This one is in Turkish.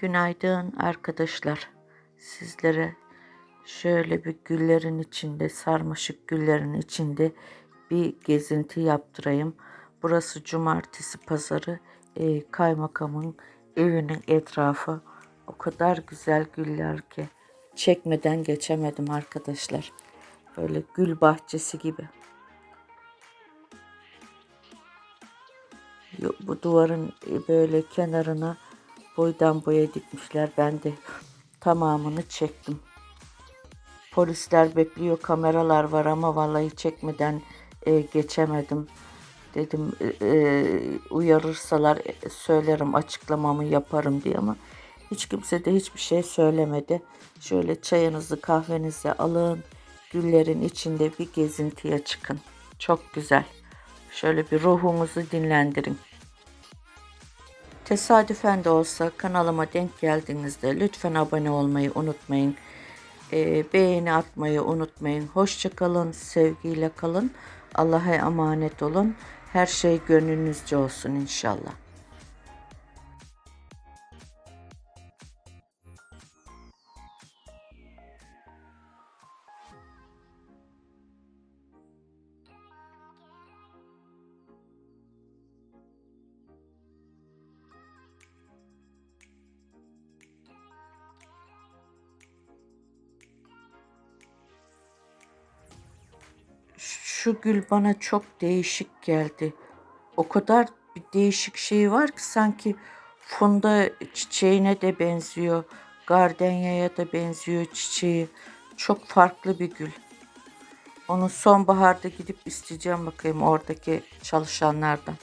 Günaydın arkadaşlar. Sizlere şöyle bir güllerin içinde, sarmaşık güllerin içinde bir gezinti yaptırayım. Burası cumartesi pazarı. Ee, kaymakamın evinin etrafı o kadar güzel güller ki çekmeden geçemedim arkadaşlar. Böyle gül bahçesi gibi. Bu duvarın e, böyle kenarına boydan boya dikmişler. Ben de tamamını çektim. Polisler bekliyor, kameralar var ama vallahi çekmeden e, geçemedim. Dedim e, e, uyarırsalar e, söylerim, açıklamamı yaparım diye ama hiç kimse de hiçbir şey söylemedi. Şöyle çayınızı kahvenizi alın, güllerin içinde bir gezintiye çıkın. Çok güzel. Şöyle bir ruhunuzu dinlendirin. Tesadüfen de olsa kanalıma denk geldiğinizde lütfen abone olmayı unutmayın. Ee, beğeni atmayı unutmayın. Hoşça kalın, sevgiyle kalın. Allah'a emanet olun. Her şey gönlünüzce olsun inşallah. Şu gül bana çok değişik geldi. O kadar bir değişik şey var ki sanki funda çiçeğine de benziyor. Gardenyaya da benziyor çiçeği. Çok farklı bir gül. Onu sonbaharda gidip isteyeceğim bakayım oradaki çalışanlardan.